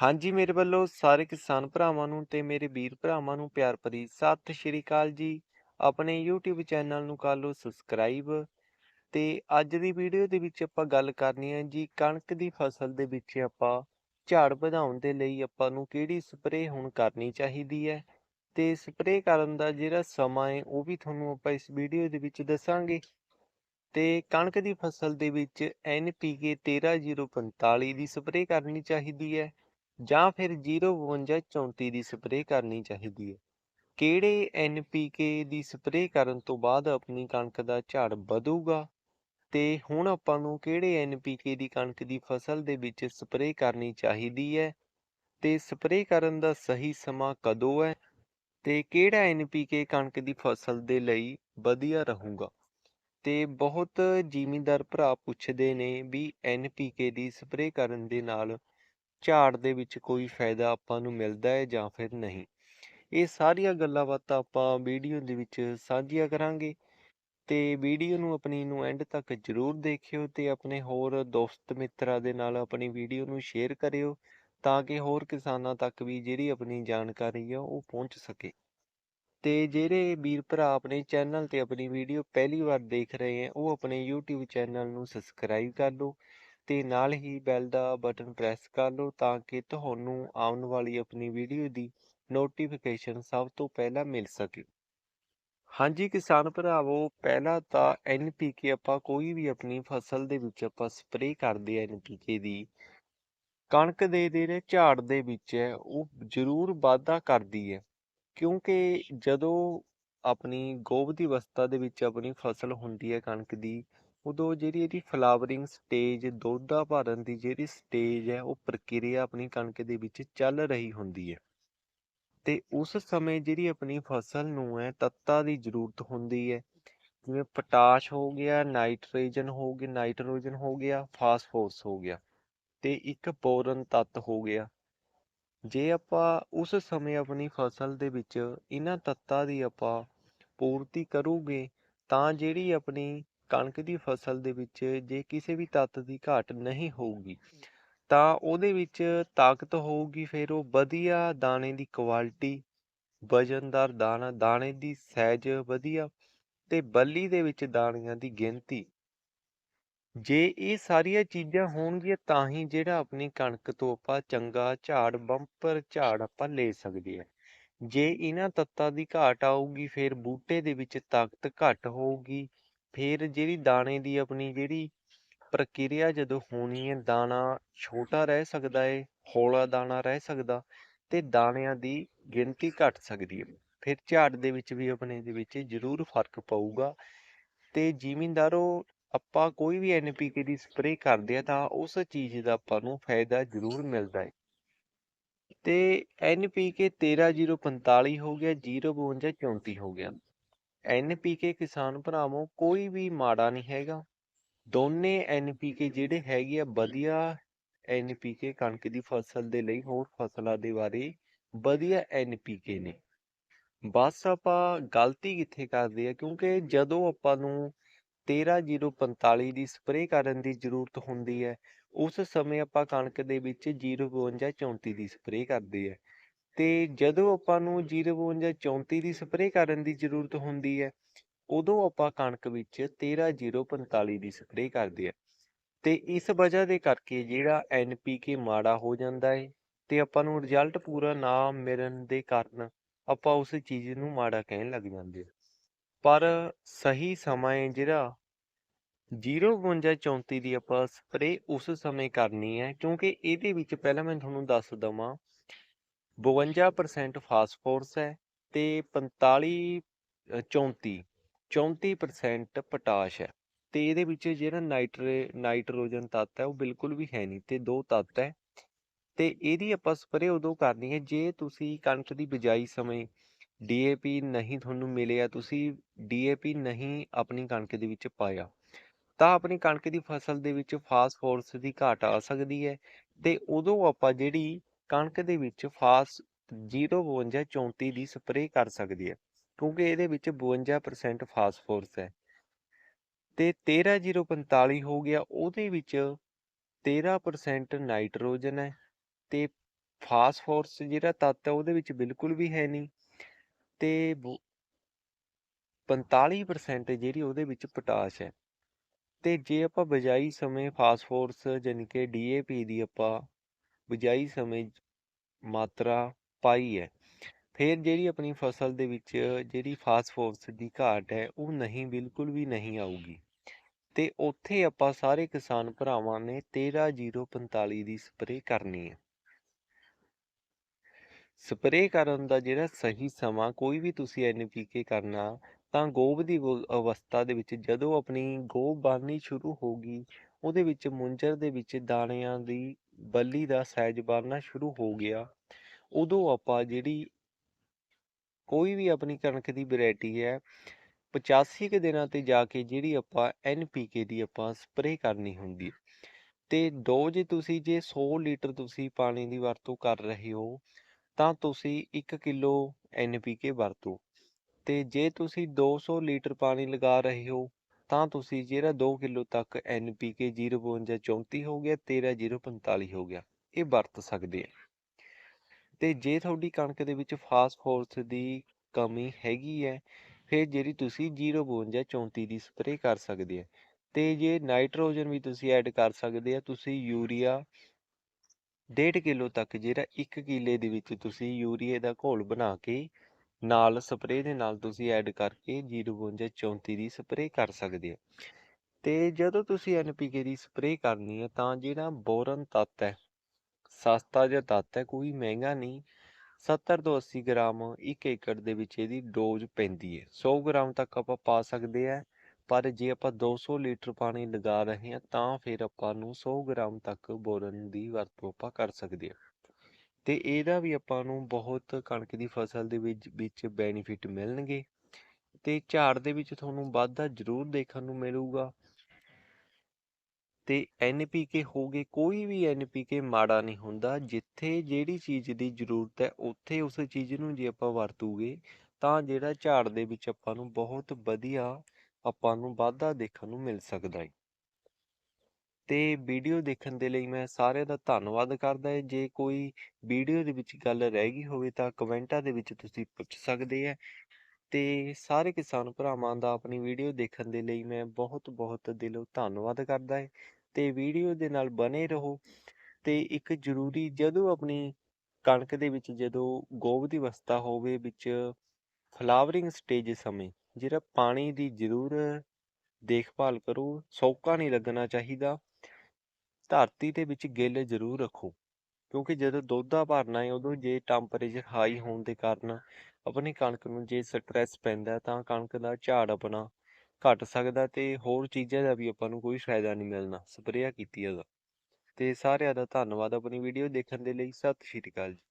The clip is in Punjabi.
ਹਾਂਜੀ, ਮੇਰੇ ਵੱਲੋਂ ਸਾਰੇ ਕਿਸਾਨ ਭਰਾਵਾਂ ਨੂੰ ਤੇ ਮੇਰੇ ਵੀਰ ਭਰਾਵਾਂ ਨੂੰ ਪਿਆਰ ਭਰੀ ਸਤਿ ਸ਼੍ਰੀ ਅਕਾਲ ਜੀ। ਆਪਣੇ YouTube ਚੈਨਲ ਨੂੰ ਕਰ ਲਓ ਸਬਸਕ੍ਰਾਈਬ ਤੇ ਅੱਜ ਦੀ ਵੀਡੀਓ ਦੇ ਵਿੱਚ ਆਪਾਂ ਗੱਲ ਕਰਨੀ ਹੈ ਜੀ, ਕਣਕ ਦੀ ਫਸਲ ਦੇ ਵਿੱਚ ਆਪਾਂ ਝਾੜ ਵਧਾਉਣ ਦੇ ਲਈ ਆਪਾਂ ਨੂੰ ਕਿਹੜੀ ਸਪਰੇਅ ਹੁਣ ਕਰਨੀ ਚਾਹੀਦੀ ਹੈ ਤੇ ਸਪਰੇਅ ਕਰਨ ਦਾ ਜਿਹੜਾ ਸਮਾਂ ਹੈ ਉਹ ਵੀ ਤੁਹਾਨੂੰ ਆਪਾਂ ਇਸ ਵੀਡੀਓ ਦੇ ਵਿੱਚ ਦੱਸਾਂਗੇ। ਤੇ ਕਣਕ ਦੀ ਫਸਲ ਦੇ ਵਿੱਚ NPK 13045 ਦੀ ਸਪਰੇਅ ਕਰਨੀ ਚਾਹੀਦੀ ਹੈ ਜਾਂ ਫਿਰ 052 34 ਦੀ ਸਪਰੇਅ ਕਰਨੀ ਚਾਹੀਦੀ ਹੈ। ਕਿਹੜੇ NPK ਦੀ ਸਪਰੇਅ ਕਰਨ ਤੋਂ ਬਾਅਦ ਆਪਣੀ ਕਣਕ ਦਾ ਝਾੜ ਵਧੂਗਾ? ਤੇ ਹੁਣ ਆਪਾਂ ਨੂੰ ਕਿਹੜੇ NPK ਦੀ ਕਣਕ ਦੀ ਫਸਲ ਦੇ ਵਿੱਚ ਸਪਰੇਅ ਕਰਨੀ ਚਾਹੀਦੀ ਹੈ? ਤੇ ਸਪਰੇਅ ਕਰਨ ਦਾ ਸਹੀ ਸਮਾਂ ਕਦੋਂ ਹੈ? ਤੇ ਕਿਹੜਾ NPK ਕਣਕ ਦੀ ਫਸਲ ਦੇ ਲਈ ਵਧੀਆ ਰਹੂਗਾ? ਤੇ ਬਹੁਤ ਜ਼ਿਮੀਂਦਾਰ ਭਰਾ ਪੁੱਛਦੇ ਨੇ ਵੀ NPK ਦੀ ਸਪਰੇਅ ਕਰਨ ਦੇ ਨਾਲ ਝਾੜ ਦੇ ਵਿੱਚ ਕੋਈ ਫਾਇਦਾ ਆਪਾਂ ਨੂੰ ਮਿਲਦਾ ਹੈ ਜਾਂ ਫਿਰ ਨਹੀਂ। ਇਹ ਸਾਰੀਆਂ ਗੱਲਾਂ ਬਾਤਾਂ ਆਪਾਂ ਵੀਡੀਓ ਦੇ ਵਿੱਚ ਸਾਂਝੀਆਂ ਕਰਾਂਗੇ ਤੇ ਵੀਡੀਓ ਨੂੰ ਆਪਣੀ ਨੂੰ ਐਂਡ ਤੱਕ ਜਰੂਰ ਦੇਖਿਓ ਤੇ ਆਪਣੇ ਹੋਰ ਦੋਸਤ ਮਿੱਤਰਾਂ ਦੇ ਨਾਲ ਆਪਣੀ ਵੀਡੀਓ ਨੂੰ ਸ਼ੇਅਰ ਕਰਿਓ ਤਾਂ ਕਿ ਹੋਰ ਕਿਸਾਨਾਂ ਤੱਕ ਵੀ ਜਿਹੜੀ ਆਪਣੀ ਜਾਣਕਾਰੀ ਆ ਉਹ ਪਹੁੰਚ ਸਕੇ। ਤੇ ਜਿਹੜੇ ਵੀਰ ਭਰਾ ਆਪਣੇ ਚੈਨਲ ਤੇ ਆਪਣੀ ਵੀਡੀਓ ਪਹਿਲੀ ਵਾਰ ਦੇਖ ਰਹੇ ਹੈ ਉਹ ਆਪਣੇ YouTube ਚੈਨਲ ਨੂੰ ਸਬਸਕ੍ਰਾਈਬ ਕਰ ਲਓ ਤੇ ਨਾਲ ਹੀ ਬੈਲ ਦਾ ਬਟਨ ਪ੍ਰੈਸ ਕਰ ਲਓ ਤਾਂ ਕਿ ਤੁਹਾਨੂੰ ਆਉਣ ਵਾਲੀ ਆਪਣੀ ਵੀਡੀਓ ਦੀ ਨੋਟੀਫਿਕੇਸ਼ਨ ਸਭ ਤੋਂ ਪਹਿਲਾਂ ਮਿਲ ਸਕੇ। ਹਾਂਜੀ ਕਿਸਾਨ ਭਰਾਵੋ, ਪਹਿਲਾਂ ਤਾਂ NPK ਆਪਾਂ ਕੋਈ ਵੀ ਆਪਣੀ ਫਸਲ ਦੇ ਵਿੱਚ ਆਪਾਂ ਸਪਰੇਅ ਕਰਦੇ ਆ NPK ਦੀ। ਕਣਕ ਦੇ ਜਿਹੜੇ ਝਾੜ ਦੇ ਵਿੱਚ ਹੈ, ਉਹ ਜ਼ਰੂਰ ਵਾਧਾ ਕਰਦੀ ਹੈ। ਕਿਉਂਕਿ ਜਦੋਂ ਆਪਣੀ ਗੋਭ ਦੀ ਅਵਸਥਾ ਦੇ ਵਿੱਚ ਆਪਣੀ ਫਸਲ ਹੁੰਦੀ ਹੈ ਕਣਕ ਦੀ ਉਦੋਂ ਜਿਹੜੀ ਇਹਦੀ ਫਲਾਵਰਿੰਗ ਸਟੇਜ ਦੋਧਾ ਭਰਨ ਦੀ ਜਿਹੜੀ ਸਟੇਜ ਹੈ, ਉਹ ਪ੍ਰਕਿਰਿਆ ਆਪਣੀ ਕਣਕ ਦੇ ਵਿੱਚ ਚੱਲ ਰਹੀ ਹੁੰਦੀ ਹੈ। ਤੇ ਉਸ ਸਮੇਂ ਜਿਹੜੀ ਆਪਣੀ ਫਸਲ ਨੂੰ ਹੈ, ਤੱਤਾਂ ਦੀ ਜ਼ਰੂਰਤ ਹੁੰਦੀ ਹੈ। ਜਿਵੇਂ ਪੋਟਾਸ਼ ਹੋ ਗਿਆ, ਨਾਈਟ੍ਰੋਜਨ ਹੋ ਗਿਆ, ਨਾਈਟ੍ਰੋਜਨ ਹੋ ਗਿਆ, ਫਾਸਫੋਰਸ ਹੋ ਗਿਆ ਤੇ ਇੱਕ ਬੋਰਨ ਤੱਤ ਹੋ ਗਿਆ। ਜੇ ਆਪਾਂ ਉਸ ਸਮੇਂ ਆਪਣੀ ਫਸਲ ਦੇ ਵਿੱਚ ਇਹਨਾਂ ਤੱਤਾਂ ਦੀ ਆਪਾਂ ਪੂਰਤੀ ਕਰੂਗੇ, ਤਾਂ ਜਿਹੜੀ ਆਪਣੀ ਕਣਕ ਦੀ ਫਸਲ ਦੇ ਵਿੱਚ ਜੇ ਕਿਸੇ ਵੀ ਤੱਤ ਦੀ ਘਾਟ ਨਹੀਂ ਹੋਊਗੀ ਤਾਂ ਉਹਦੇ ਵਿੱਚ ਤਾਕਤ ਹੋਊਗੀ ਫਿਰ ਉਹ ਵਧੀਆ ਦਾਣੇ ਦੀ ਕੁਆਲਿਟੀ ਵਜਨਦਾਰ ਦਾਣਾ ਦਾਣੇ ਦੀ ਸਾਈਜ਼ ਵਧੀਆ ਤੇ ਬੱਲੀ ਦੇ ਵਿੱਚ ਦਾਣਿਆਂ ਦੀ ਗਿਣਤੀ। ਜੇ ਇਹ ਸਾਰੀਆਂ ਚੀਜ਼ਾਂ ਹੋਣਗੀਆਂ ਤਾਂ ਹੀ ਜਿਹੜਾ ਆਪਣੀ ਕਣਕ ਤੋਂ ਆਪਾਂ ਚੰਗਾ ਝਾੜ ਬੰਪਰ ਝਾੜ ਆਪਾਂ ਲੈ ਸਕਦੇ ਹਾਂ। ਜੇ ਇਹਨਾਂ ਤੱਤਾਂ ਦੀ ਘਾਟ ਆਊਗੀ ਫਿਰ ਬੂਟੇ ਦੇ ਵਿੱਚ ਤਾਕਤ ਘੱਟ ਹੋਊਗੀ ਫਿਰ ਜਿਹੜੀ ਦਾਣੇ ਦੀ ਆਪਣੀ ਜਿਹੜੀ ਪ੍ਰਕਿਰਿਆ ਜਦੋਂ ਹੋਣੀ ਹੈ, ਦਾਣਾ ਛੋਟਾ ਰਹਿ ਸਕਦਾ ਹੈ ਹੌਲਾ ਦਾਣਾ ਰਹਿ ਸਕਦਾ ਤੇ ਦਾਣਿਆਂ ਦੀ ਗਿਣਤੀ ਘਟ ਸਕਦੀ ਹੈ ਫਿਰ ਝਾੜ ਦੇ ਵਿੱਚ ਵੀ ਆਪਣੇ ਦੇ ਵਿੱਚ ਜ਼ਰੂਰ ਫ਼ਰਕ ਪਊਗਾ ਤੇ ਜ਼ਿਮੀਂਦਾਰੋ, ਆਪਾਂ ਕੋਈ ਵੀ NPK ਦੀ ਸਪਰੇਅ ਕਰਦੇ ਆ ਤਾਂ ਉਸ ਚੀਜ਼ ਦਾ ਆਪਾਂ ਨੂੰ ਫਾਇਦਾ ਜ਼ਰੂਰ ਮਿਲਦਾ ਹੈ ਤੇ NPK 13045 ਹੋ ਗਿਆ 052 34 ਹੋ ਗਿਆ। NPK ਕਿਸਾਨ ਭਰਾਵੋ, ਕੋਈ ਵੀ ਮਾੜਾ ਨਹੀਂ ਹੈਗਾ। ਦੋਨੇ NPK ਜਿਹੜੇ ਹੈਗੇ ਆ, ਵਧੀਆ NPK ਕਣਕ ਦੀ ਫਸਲ ਦੇ ਲਈ, ਹੋਰ ਫਸਲਾਂ ਦੇ ਬਾਰੇ ਵਧੀਆ NPK ਨੇ। ਬਸ ਆਪਾਂ ਗਲਤੀ ਕਿੱਥੇ ਕਰਦੇ ਆ, ਕਿਉਂਕਿ ਜਦੋਂ ਆਪਾਂ ਨੂੰ 13045 ਦੀ ਸਪਰੇਅ ਕਰਨ ਦੀ ਜ਼ਰੂਰਤ ਹੁੰਦੀ ਹੈ, ਉਸ ਸਮੇਂ ਆਪਾਂ ਕਣਕ ਦੇ ਵਿੱਚ 052 34 ਦੀ ਸਪਰੇਅ ਕਰਦੇ ਆ। ਤੇ ਜਦੋਂ ਆਪਾਂ ਨੂੰ 052 34 ਦੀ ਸਪਰੇਅ ਕਰਨ ਦੀ ਜ਼ਰੂਰਤ ਹੁੰਦੀ ਹੈ, ਉਦੋਂ ਆਪਾਂ ਕਣਕ ਵਿੱਚ 13045 ਦੀ ਸਪਰੇਅ ਕਰਦੇ ਆ ਤੇ ਇਸ ਵਜ੍ਹਾ ਦੇ ਕਰਕੇ ਜਿਹੜਾ NPK ਮਾੜਾ ਹੋ ਜਾਂਦਾ ਹੈ ਤੇ ਆਪਾਂ ਨੂੰ ਰਿਜ਼ਲਟ ਪੂਰਾ ਨਾ ਮਿਲਣ ਦੇ ਕਾਰਨ ਆਪਾਂ ਉਸ ਚੀਜ਼ ਨੂੰ ਮਾੜਾ ਕਹਿਣ ਲੱਗ ਜਾਂਦੇ ਆ ਪਰ ਸਹੀ ਸਮਾਂ ਹੈ ਜਿਹੜਾ 052 34 ਦੀ ਆਪਾਂ ਸਪਰੇਅ ਉਸ ਸਮੇਂ ਕਰਨੀ ਹੈ ਕਿਉਂਕਿ ਇਹਦੇ ਵਿੱਚ ਪਹਿਲਾਂ ਮੈਂ ਤੁਹਾਨੂੰ ਦੱਸ ਦਵਾਂ 52% ਫਾਸਫੋਰਸ ਹੈ ਤੇ 45 34 34% ਪੋਟਾਸ਼ ਹੈ। ਤੇ ਇਹਦੇ ਵਿੱਚ ਜਿਹੜਾ ਨਾਈਟਰੇ ਨਾਈਟ੍ਰੋਜਨ ਤੱਤ ਹੈ ਉਹ ਬਿਲਕੁਲ ਵੀ ਹੈ ਨਹੀਂ ਤੇ ਦੋ ਤੱਤ ਹੈ। ਤੇ ਇਹਦੀ ਆਪਾਂ ਸਪਰੇਅ ਉਦੋਂ ਕਰਨੀ ਹੈ ਜੇ ਤੁਸੀਂ ਕਣਕ ਦੀ ਬਿਜਾਈ ਸਮੇਂ DAP ਨਹੀਂ ਤੁਹਾਨੂੰ ਮਿਲਿਆ, ਤੁਸੀਂ DAP ਨਹੀਂ ਆਪਣੀ ਕਣਕ ਦੇ ਵਿੱਚ ਪਾਇਆ, ਤਾਂ ਆਪਣੀ ਕਣਕ ਦੀ ਫਸਲ ਦੇ ਵਿੱਚ ਫਾਸਫੋਰਸ ਦੀ ਘਾਟ ਆ ਸਕਦੀ ਹੈ। ਤੇ ਉਦੋਂ ਆਪਾਂ ਜਿਹੜੀ ਕਣਕ ਦੇ ਵਿੱਚ ਫਾਸ 052 34 ਦੀ ਸਪਰੇਅ ਕਰ ਸਕਦੀ ਹੈ, ਕਿਉਂਕਿ ਇਹਦੇ ਵਿੱਚ 52% ਫਾਸਫੋਰਸ ਹੈ। ਤੇ 13045 ਹੋ ਗਿਆ, ਉਹਦੇ ਵਿੱਚ 13% ਨਾਈਟ੍ਰੋਜਨ ਹੈ ਤੇ ਫਾਸਫੋਰਸ ਜਿਹੜਾ ਤੱਤ ਹੈ, ਉਹਦੇ ਵਿੱਚ ਬਿਲਕੁਲ ਵੀ ਹੈ ਨਹੀਂ। ਤੇ 45% ਜਿਹੜੀ ਉਹਦੇ ਵਿੱਚ ਪੋਟਾਸ਼ ਹੈ। ਤੇ ਜੇ ਆਪਾਂ ਬਜਾਈ ਸਮੇਂ ਫਾਸਫੋਰਸ ਯਾਨੀ ਕਿ ਡੀਏਪੀ ਦੀ ਆਪਾਂ ਬਿਜਾਈ ਸਮੇਂ ਮਾਤਰਾ ਪਾਈ ਹੈ। ਫਿਰ ਜਿਹੜੀ ਆਪਣੀ ਫਸਲ ਦੇ ਵਿੱਚ ਜਿਹੜੀ ਫਾਸਫੋਰਸ ਦੀ ਘਾਟ ਹੈ, ਉਹ ਨਹੀਂ, ਬਿਲਕੁਲ ਵੀ ਨਹੀਂ ਆਊਗੀ। ਤੇ ਉੱਥੇ ਆਪਾਂ ਸਾਰੇ ਕਿਸਾਨ ਭਰਾਵਾਂ ਨੇ 13045 ਦੀ ਸਪਰੇਅ ਕਰਨੀ ਹੈ। ਸਪਰੇਅ ਕਰਨ ਦਾ ਜਿਹੜਾ ਸਹੀ ਸਮਾਂ, ਕੋਈ ਵੀ ਤੁਸੀਂ ਐਨਪੀਕੇ ਕਰਨਾ, ਤਾਂ ਗੋਬ ਦੀ ਅਵਸਥਾ ਦੇ ਵਿੱਚ ਜਦੋਂ ਆਪਣੀ ਗੋਬ ਬਣਨੀ ਸ਼ੁਰੂ ਹੋਗੀ ਉਹਦੇ ਵਿੱਚ ਮੁੰਜਰ ਦੇ ਵਿੱਚ ਦਾਣਿਆਂ ਦੀ ਬੱਲੀ ਦਾ ਸਾਈਜ਼ ਬਣਨਾ ਸ਼ੁਰੂ ਹੋ ਗਿਆ। ਉਦੋਂ ਆਪਾਂ ਜਿਹੜੀ ਕੋਈ ਵੀ ਆਪਣੀ ਕਣਕ ਦੀ ਵੈਰਾਈਟੀ ਹੈ 85 ਕੁ ਦਿਨਾਂ ਤੇ ਜਾ ਕੇ ਜਿਹੜੀ ਆਪਾਂ ਐਨਪੀਕੇ ਦੀ ਆਪਾਂ ਸਪਰੇਅ ਕਰਨੀ ਹੁੰਦੀ ਹੈ। ਤੇ ਡੋਜ਼ ਤੁਸੀਂ ਜੇ 100 ਲੀਟਰ ਤੁਸੀਂ ਪਾਣੀ ਦੀ ਵਰਤੋਂ ਕਰ ਰਹੇ ਹੋ, ਤਾਂ ਤੁਸੀਂ 1 ਕਿਲੋ ਐਨਪੀਕੇ ਵਰਤੋ। ਤੇ ਜੇ ਤੁਸੀਂ 200 ਲੀਟਰ ਪਾਣੀ ਲਗਾ ਰਹੇ ਹੋ ਤਾਂ ਤੁਸੀਂ ਜਿਹੜਾ 2 ਕਿਲੋ ਤੱਕ ਐਨਪੀਕੇ 05234 ਹੋ ਗਿਆ 13045 ਹੋ ਗਿਆ, ਇਹ ਵਰਤ ਸਕਦੇ ਆ। ਤੇ ਜੇ ਤੁਹਾਡੀ ਕਣਕ ਦੇ ਵਿੱਚ ਫਾਸਫੋਰਸ ਦੀ ਕਮੀ ਹੈਗੀ ਹੈ, ਫਿਰ ਜਿਹੜੀ ਤੁਸੀਂ 052 34 ਦੀ ਸਪਰੇਅ ਕਰ ਸਕਦੇ ਆ। ਤੇ ਜੇ ਨਾਈਟ੍ਰੋਜਨ ਵੀ ਤੁਸੀਂ ਐਡ ਕਰ ਸਕਦੇ ਆ, ਤੁਸੀਂ ਯੂਰੀਆ 1.5 ਕਿਲੋ ਤੱਕ ਜਿਹੜਾ 1 ਕਿੱਲੇ ਦੇ ਵਿੱਚ ਤੁਸੀਂ ਯੂਰੀਏ ਦਾ ਘੋਲ ਬਣਾ ਕੇ ਨਾਲ ਸਪਰੇਅ ਦੇ ਨਾਲ ਤੁਸੀਂ ਐਡ ਕਰਕੇ 052 34 ਦੀ ਸਪਰੇਅ ਕਰ ਸਕਦੇ ਆ ਤੇ ਜਦੋਂ ਤੁਸੀਂ ਐਨਪੀਕੇ ਦੀ ਸਪਰੇਅ ਕਰਨੀ ਹੈ ਤਾਂ ਜਿਹੜਾ ਬੋਰਨ ਤੱਤ ਹੈ, ਸਸਤਾ ਜਿਹਾ ਤੱਤ ਹੈ, ਕੋਈ ਮਹਿੰਗਾ ਨਹੀਂ। 70 ਤੋਂ 80 ਗ੍ਰਾਮ 1 ਏਕੜ ਦੇ ਵਿੱਚ ਇਹਦੀ ਡੋਜ਼ ਪੈਂਦੀ ਹੈ। 100 ਗ੍ਰਾਮ ਤੱਕ ਆਪਾਂ ਪਾ ਸਕਦੇ ਆ ਪਰ ਜੇ ਆਪਾਂ 200 ਲੀਟਰ ਪਾਣੀ ਲਗਾ ਰਹੇ ਹਾਂ ਤਾਂ ਫਿਰ ਆਪਾਂ ਨੂੰ 100 ਗ੍ਰਾਮ ਤੱਕ ਬੋਰਨ ਦੀ ਵਰਤੋਂ ਆਪਾਂ ਕਰ ਸਕਦੇ ਹਾਂ। ਤੇ ਇਹਦਾ ਵੀ ਆਪਾਂ ਨੂੰ ਬਹੁਤ ਕਣਕ ਦੀ ਫਸਲ ਦੇ ਵਿੱਚ ਵਿੱਚ ਬੈਨੀਫਿਟ ਮਿਲਣਗੇ ਤੇ ਝਾੜ ਦੇ ਵਿੱਚ ਤੁਹਾਨੂੰ ਵਾਧਾ ਜ਼ਰੂਰ ਦੇਖਣ ਨੂੰ ਮਿਲੂਗਾ। ਤੇ ਐਨਪੀਕੇ ਹੋਗੇ ਕੋਈ ਵੀ ਐਨਪੀਕੇ ਮਾੜਾ ਨਹੀਂ ਹੁੰਦਾ, ਜਿੱਥੇ ਜਿਹੜੀ ਚੀਜ਼ ਦੀ ਜ਼ਰੂਰਤ ਹੈ, ਉੱਥੇ ਉਸ ਚੀਜ਼ ਨੂੰ ਜੇ ਆਪਾਂ ਵਰਤੂਗੇ, ਤਾਂ ਜਿਹੜਾ ਝਾੜ ਦੇ ਵਿੱਚ ਆਪਾਂ ਨੂੰ ਬਹੁਤ ਵਧੀਆ ਆਪਾਂ ਨੂੰ ਵਾਧਾ ਦੇਖਣ ਨੂੰ ਮਿਲ ਸਕਦਾ ਹੈ। ਤੇ ਵੀਡੀਓ ਦੇਖਣ ਦੇ ਲਈ ਮੈਂ ਸਾਰਿਆਂ ਦਾ ਧੰਨਵਾਦ ਕਰਦਾ ਹੈ ਜੇ ਕੋਈ ਵੀਡੀਓ ਦੇ ਵਿੱਚ ਗੱਲ ਰਹਿ ਗਈ ਹੋਵੇ ਤਾਂ ਕਮੈਂਟਾਂ ਦੇ ਵਿੱਚ ਤੁਸੀਂ ਪੁੱਛ ਸਕਦੇ ਆ ਤੇ ਸਾਰੇ ਕਿਸਾਨ ਭਰਾਵਾਂ ਦਾ ਆਪਣੀ ਵੀਡੀਓ ਦੇਖਣ ਦੇ ਲਈ ਮੈਂ ਬਹੁਤ ਬਹੁਤ ਦਿਲੋਂ ਧੰਨਵਾਦ ਕਰਦਾ ਹੈ ਤੇ ਵੀਡੀਓ ਦੇ ਨਾਲ ਬਨੇ ਰਹੋ ਤੇ ਇੱਕ ਜ਼ਰੂਰੀ ਜਦੋਂ ਆਪਣੀ ਕਣਕ ਦੇ ਵਿੱਚ ਜਦੋਂ ਗੋਬ ਦੀ ਅਵਸਥਾ ਹੋਵੇ ਵਿੱਚ ਫਲਾਵਰਿੰਗ ਸਟੇਜ ਸਮੇਂ ਜਿਹੜਾ ਪਾਣੀ ਦੀ ਜ਼ਰੂਰ ਦੇਖਭਾਲ ਕਰੋ, ਸੌਕਾ ਨਹੀਂ ਲੱਗਣਾ ਚਾਹੀਦਾ। ਧਰਤੀ ਦੇ ਵਿੱਚ ਗਿੱਲ ਜ਼ਰੂਰ ਰੱਖੋ, ਕਿਉਂਕਿ ਜਦੋਂ ਦੁੱਧ ਦਾ ਭਰਨਾ ਹੈ, ਉਦੋਂ ਜੇ ਟੈਂਪਰੇਚਰ ਹਾਈ ਹੋਣ ਦੇ ਕਾਰਨ ਆਪਣੀ ਕਣਕ ਨੂੰ ਜੇ ਸਟ੍ਰੈਸ ਪੈਂਦਾ ਤਾਂ ਕਣਕ ਦਾ ਝਾੜ ਆਪਣਾ ਘਟ ਸਕਦਾ ਤੇ ਹੋਰ ਚੀਜ਼ਾਂ ਦਾ ਵੀ ਆਪਾਂ ਨੂੰ ਕੋਈ ਫਾਇਦਾ ਨਹੀਂ ਮਿਲਣਾ। ਸਪਰੇਅ ਕੀਤੀ ਉਹਦਾ ਤੇ ਸਾਰਿਆਂ ਦਾ ਧੰਨਵਾਦ ਆਪਣੀ ਵੀਡੀਓ ਦੇਖਣ ਦੇ ਲਈ। ਸਤਿ ਸ਼੍ਰੀ ਅਕਾਲ ਜੀ।